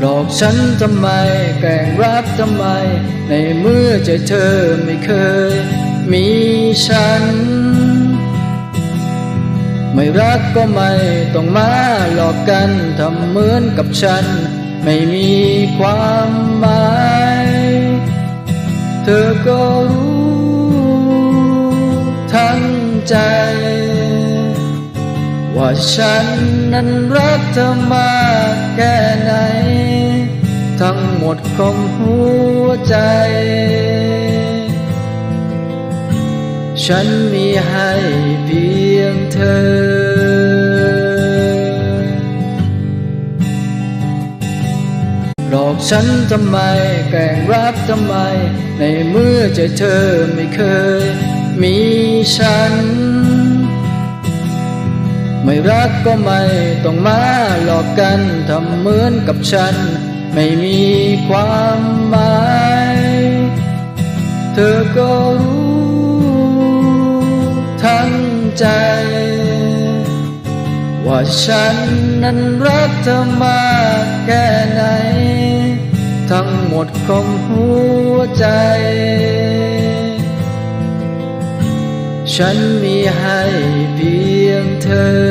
หลอกฉันทำไม แกล้งรักทำไม ในเมื่อใจเธอไม่เคย มีฉัน ไม่รักก็ไม่ต้องมาหลอกกันทำเหมือนกับฉัน ไม่มีความหมาย เธอก็รู้ทั้งใจ ว่าฉันนั้นรักเธอมากแค่ไหน งหมดของหัวใจ ฉันมีให้เพียงเธอหลอกฉันทำไมแกล้งรักทำไม ในเมื่อใจเธอไม่เคย มีฉัน ไม่รักก็ไม่ต้องมาหลอกกันทำเหมือนกับฉัน ไม่มีความหมาย เธอก็รู้ทั้งใจ ว่าฉันนั้นรักเธอมากแค่ไหน ทั้งหมดของหัวใจ ฉันมีให้เพียงเธอ